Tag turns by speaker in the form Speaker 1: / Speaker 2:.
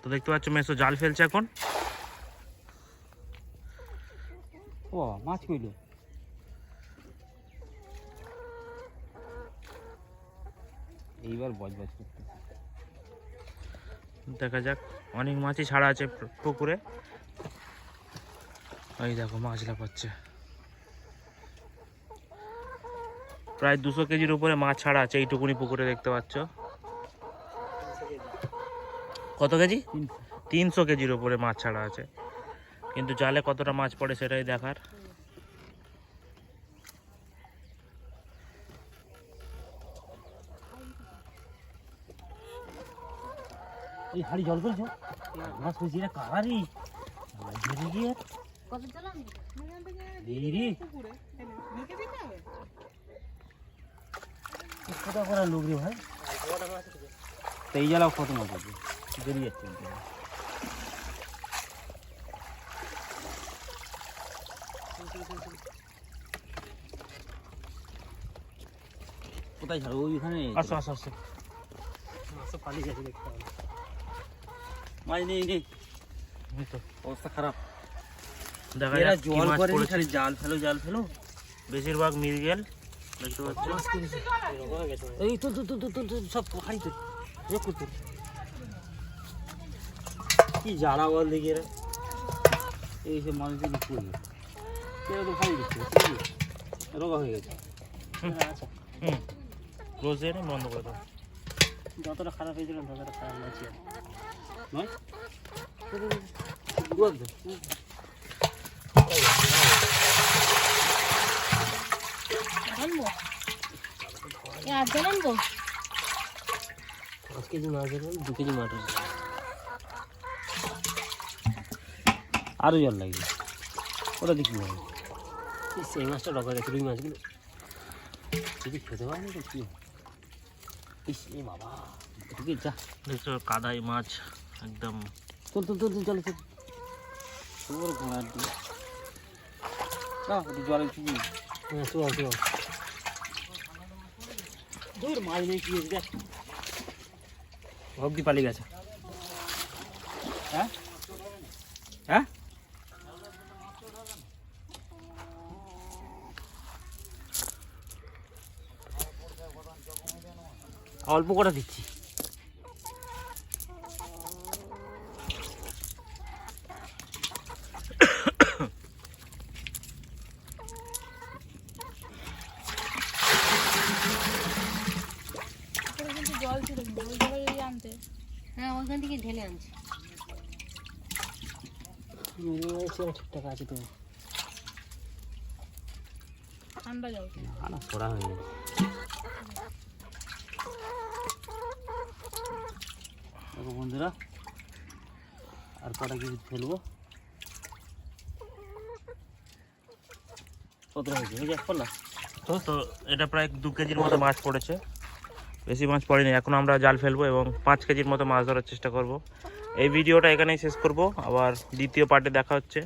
Speaker 1: তো দেখতে পাচ্ছ মেসো জাল ফেলছে এখন।
Speaker 2: ও মাছ কইল। এইবার বজ বজ করতে
Speaker 1: দেখা যাক অনেক মাছই ছাড়া আছে পুকুরে। এই দেখো মাছ লাফাচ্ছে। প্রায় দুশো কেজির উপরে মাছ ছাড়া আছে এইটুকুনি পুকুরে দেখতে পাচ্ছ। কত কেজি? তিনশো। কেজির উপরে মাছ ছাড়া আছে। কিন্তু জালে কতটা মাছ পড়ে সেটাই দেখার।
Speaker 2: এই হাড়ি জল ফেলছো মাছ পেয়েছি রে? কাহারি ধরে গিয়ে।
Speaker 3: কত
Speaker 2: করা লোক রে ভাই। তো এই জ্বালাও কত মাছ আছে বেরিয়ে যাচ্ছে কোথায় ছাড়ো ওইখানে
Speaker 1: আসো আসো আসো।
Speaker 2: মাছ পালিয়ে গেছে দেখতে হবে। মাছ নেই নেই।
Speaker 1: তো।
Speaker 2: অবস্থা খারাপ।
Speaker 1: দেখা যাক
Speaker 2: জল করে খালি জাল ফেলো জাল ফেলো।
Speaker 1: বেশিরভাগ মিরগেল দেখতে পাচ্ছ?
Speaker 2: এই তুল তুল তুল তুল সব তুল রোগ তুল কি জ্বালা বল দেখি এরা এই সব মানুষের পড়বে কেউ তো ভাই দিচ্ছে রোগা হয়ে গেছে। আচ্ছা
Speaker 1: হুম রোজে এনে বন্ধ করে দাও।
Speaker 2: যতটা খারাপ হয়েছিল ততটা খারাপ লাগছে নয় দে।
Speaker 3: আনব?
Speaker 2: পাঁচ কেজি মাছ আছে দু কেজি মাছ আরও জল লাগবে। ওটা দেখি হবে ইস, এই মাছটা ডকা গেছে রুই মাছগুলো যদি খেতে পারে না তো কি? ইস এ বাবা ঢুকে যা।
Speaker 1: দেখছ কাদাই মাছ একদম।
Speaker 2: চল চল চল চল চল তোর ঘোড়ার দিয়ে জলে চুবি। হ্যাঁ চল চল। দূর মাছ নেই কি দেখ। অব্দি পালিয়ে গেছে। হ্যাঁ? হ্যাঁ? অল্প করে দিচ্ছি।
Speaker 3: জল ছিল জল আনতে। হ্যাঁ ওইখান থেকে ঢেলে আনছি।
Speaker 2: ঠিকঠাক আছে তো
Speaker 3: ঠান্ডা জল
Speaker 2: না না ছড়া গেছে দেখো বন্ধুরা আর কটা কিছু ফেলব কত হয়েছে? হয়ে যাক না
Speaker 1: তো তো এটা প্রায় দু কেজির মতো মাছ পড়েছে। বেশি মাছ পড়েনি। এখন আমরা জাল ফেলব এবং পাঁচ কেজির মতো মাছ ধরার চেষ্টা করব। এই ভিডিওটা এখানেই শেষ করব। আবার দ্বিতীয় পার্টে দেখা হচ্ছে।